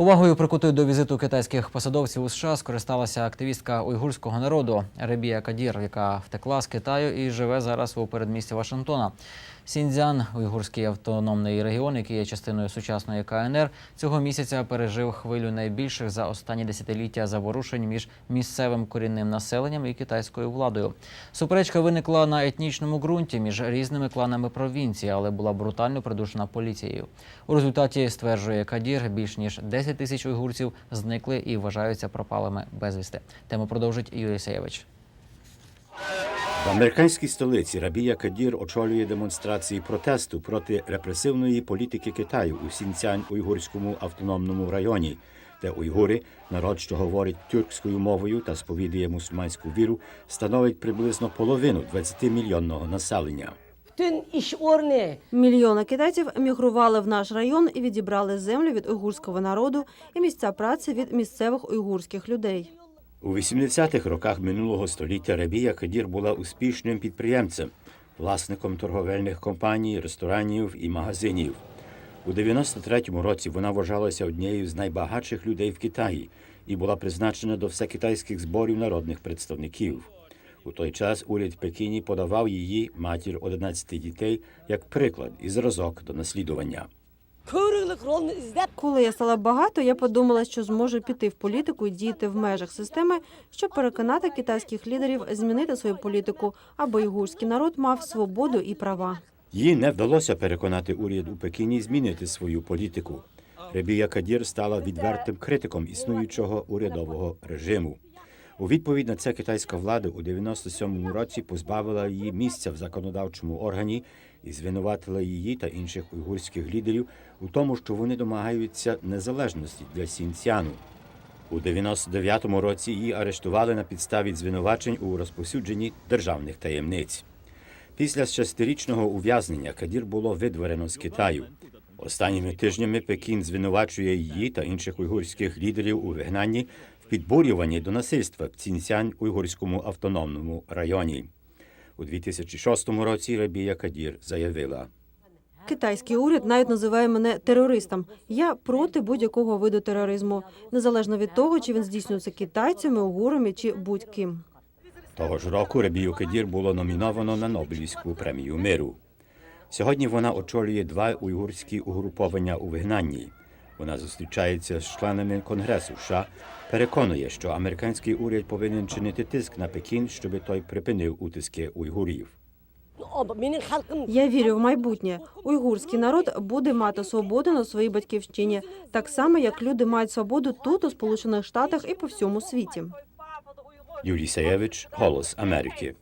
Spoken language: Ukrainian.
Увагою прикутою до візиту китайських посадовців у США скористалася активістка уйгурського народу Ребія Кадір, яка втекла з Китаю і живе зараз у передмісті Вашингтона. Сіньцзян, уйгурський автономний регіон, який є частиною сучасної КНР, цього місяця пережив хвилю найбільших за останні десятиліття заворушень між місцевим корінним населенням і китайською владою. Суперечка виникла на етнічному ґрунті між різними кланами провінції, але була брутально придушена поліцією. У результаті стверджує Кадір, більш ніж 10 тисяч уйгурців зникли і вважаються пропалими безвісти. Тему продовжить Юрій Саєвич. В американській столиці Рабія Кадір очолює демонстрації протесту проти репресивної політики Китаю у Сінцянь уйгурському автономному районі, де уйгури, народ, що говорить тюркською мовою та сповідує мусульманську віру, становить приблизно половину 20-мільйонного населення. Мільйони китайців емігрували в наш район і відібрали землю від уйгурського народу і місця праці від місцевих уйгурських людей. У 80-х роках минулого століття Рабія Кадір була успішним підприємцем, власником торговельних компаній, ресторанів і магазинів. У 93-му році вона вважалася однією з найбагатших людей в Китаї і була призначена до всекитайських зборів народних представників. У той час уряд в Пекіні подавав її матір 11 дітей як приклад і зразок до наслідування. Коли я стала багато, я подумала, що зможу піти в політику і діяти в межах системи, щоб переконати китайських лідерів змінити свою політику, аби уйгурський народ мав свободу і права. Їй не вдалося переконати уряд у Пекіні змінити свою політику. Ребія Кадір стала відвертим критиком існуючого урядового режиму. У відповідь на це китайська влада у 97-му році позбавила її місця в законодавчому органі і звинуватила її та інших уйгурських лідерів у тому, що вони домагаються незалежності для Сінцяну. У 99-му році її арештували на підставі звинувачень у розповсюдженні державних таємниць. Після шестирічного ув'язнення Кадір було видворено з Китаю. Останніми тижнями Пекін звинувачує її та інших уйгурських лідерів у вигнанні підбурюванні до насильства в Цінцянь уйгурському автономному районі. У 2006 році Рабія Кадір заявила. Китайський уряд навіть називає мене терористом. Я проти будь-якого виду тероризму, незалежно від того, чи він здійснюється китайцями, угурами чи будь-ким. Того ж року Рабію Кадір було номіновано на Нобелівську премію миру. Сьогодні вона очолює два уйгурські угруповання у вигнанні. Вона зустрічається з членами Конгресу США, переконує, що американський уряд повинен чинити тиск на Пекін, щоб той припинив утиски уйгурів. Я вірю в майбутнє. Уйгурський народ буде мати свободу на своїй батьківщині, так само як люди мають свободу тут, у Сполучених Штатах і по всьому світі. Юрій Саєвич, Голос Америки.